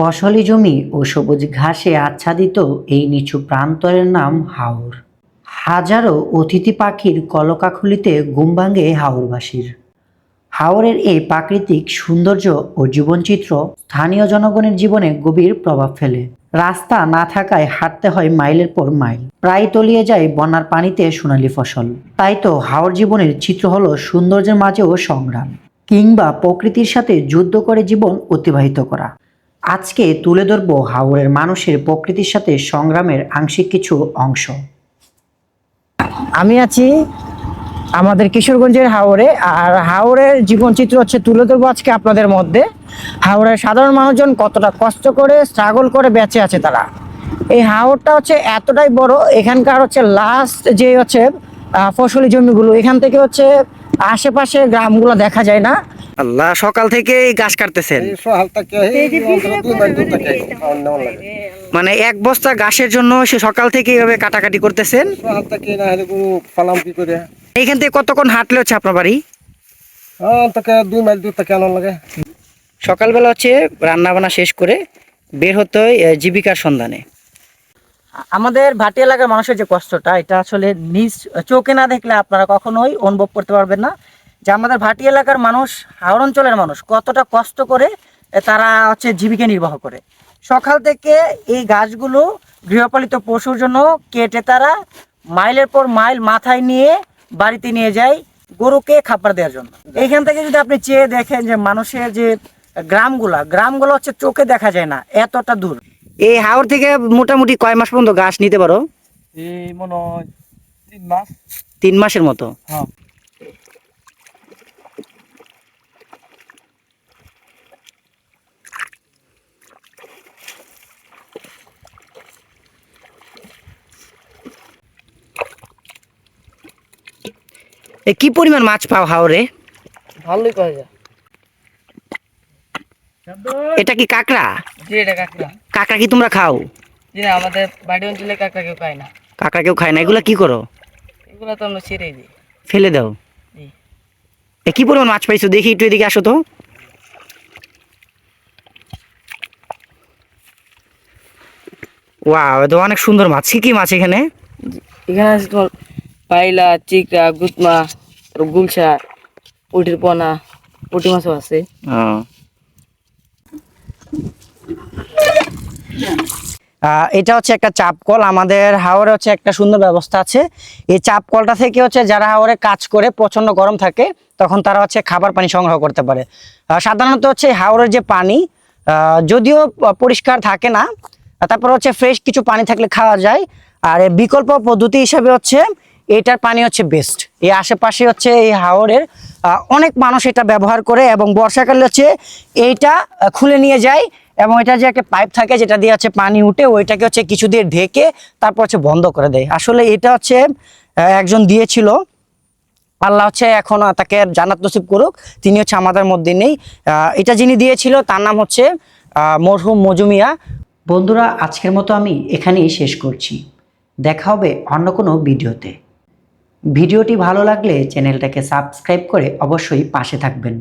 ফসলি জমি ও সবুজ ঘাসে আচ্ছাদিত এই নিচু প্রান্তরের নাম হাওর। হাজারো অতিথি পাখির কলকাখুলিতে ভাঙে হাওরবাসীর। হাওরের এই প্রাকৃতিক সৌন্দর্য ও জীবনচিত্র স্থানীয় জনগণের জীবনে গভীর প্রভাব ফেলে। রাস্তা না থাকায় হাঁটতে হয় মাইলের পর মাইল। প্রায় তলিয়ে যায় বন্যার পানিতে সোনালী ফসল। তাই তো হাওর জীবনের চিত্র হলো সৌন্দর্যের মাঝেও সংগ্রাম কিংবা প্রকৃতির সাথে যুদ্ধ করে জীবন অতিবাহিত করা। আজকে তুলে ধরবো হাওরের মানুষের প্রকৃতির সাথে সংগ্রামের আংশিক কিছু অংশ। আমি আছি আমাদের কিশোরগঞ্জের হাওড়ে আর হাওড়ের জীবনচিত্র হচ্ছে তুলে ধরবো আজকে আপনাদের মধ্যে। হাওড়ের সাধারণ মানুষজন কতটা কষ্ট করে স্ট্রাগল করে বেঁচে আছে তারা। এই হাওড়টা হচ্ছে এতটাই বড়, এখানকার হচ্ছে লাস্ট যে হচ্ছে ফসলি জমিগুলো, এখান থেকে হচ্ছে আশেপাশে গ্রামগুলো দেখা যায় না। আল্লাহ সকাল থেকে গাছ। কাটতেছেন মানে এক বস্তা গাছের জন্য সে সকাল থেকে এইভাবে কাটাকাটি করতেছেন? এইখান থেকে কতক্ষণ হাঁটলে হচ্ছে আপনার বাড়ি? আনার সকালবেলা হচ্ছে রান্না বান্না শেষ করে বের হতে হয় জীবিকার সন্ধানে। আমাদের ভাটি এলাকার মানুষের যে কষ্টটা এটা আসলে নিজ চোখে না দেখলে আপনারা কখনোই অনুভব করতে পারবেন না। যে আমাদের ভাটি এলাকার মানুষ হাওড় অঞ্চলের মানুষ কতটা কষ্ট করে তারা হচ্ছে জীবিকা নির্বাহ করে। সকাল থেকে এই গাছগুলো গৃহপালিত পশুর জন্য কেটে তারা মাইলের পর মাইল মাথায় নিয়ে বাড়িতে নিয়ে যায় গরুকে খাবার দেওয়ার জন্য। এইখান থেকে যদি আপনি চেয়ে দেখেন যে মানুষের যে গ্রামগুলা গ্রামগুলো হচ্ছে চোখে দেখা যায় না এতটা দূর। এই হাওর থেকে মোটামুটি কয় মাস পর্যন্ত গাছ নিতে পারো? এই মনে হয় তিন মাস। তিন মাসের মতো? কি পরিমাণ মাছ পাও হাওরে ভালোই করা যায়। এটা কি কাঁকড়া? জি এটা কাঁকড়া। কাঁকড়া কি তোমরা খাও? জি না আমাদের বাড়ি অঞ্চলে কাঁকড়া কেউ খায় না। কাঁকড়া কেউ খায় না এগুলা কি করো? এগুলো তো আমরা ছেড়ে দিই। ফেলে দাও। এ কি পরিমাণ মাছ পাইছো? দেখি একটু এদিকে আসো তো। ওয়াও তো অনেক সুন্দর মাছ। কি কি মাছ এখানে? এখানে আছে তোমার পাইলা, চিকড়া, গুতমা গুলশা, পুটির পোনা, পুটি মাছও আছে। এটা হচ্ছে একটা চাপ কল আমাদের হাওরে হচ্ছে একটা সুন্দর ব্যবস্থা আছে। এই চাপ কলটা থেকে হচ্ছে যারা হাওরে কাজ করে প্রচণ্ড গরম থাকে, তখন তারা হচ্ছে খাবার পানি সংগ্রহ করতে পারে। সাধারণত হচ্ছে হাওরের যে পানি যদিও পরিষ্কার থাকে না, তারপর হচ্ছে ফ্রেশ কিছু পানি থাকলে খাওয়া যায়। আর বিকল্প পদ্ধতি হিসাবে হচ্ছে এটার পানি হচ্ছে বেস্ট এই আশেপাশে হচ্ছে এই হাওড়ের অনেক মানুষ এটা ব্যবহার করে এবং বর্ষাকালে হচ্ছে এইটা খুলে নিয়ে যায় এবং এটা যে একটা পাইপ থাকে যেটা দিয়ে হচ্ছে পানি উঠে, ওইটাকে হচ্ছে কিছু দিয়ে ঢেকে তারপর হচ্ছে বন্ধ করে দেয়। আসলে এটা হচ্ছে একজন দিয়েছিল। আল্লাহ হচ্ছে এখন তাকে জান্নাত নসিব করুক, তিনি হচ্ছে আমাদের মধ্যে নেই। এটা যিনি দিয়েছিল, তার নাম হচ্ছে মরহুম মজুমিয়া। বন্ধুরা, আজকের মতো আমি এখানেই শেষ করছি। দেখা হবে অন্য কোনো ভিডিওতে। ভিডিওটি ভালো লাগলে চ্যানেলটাকে সাবস্ক্রাইব করে অবশ্যই পাশে থাকবেন।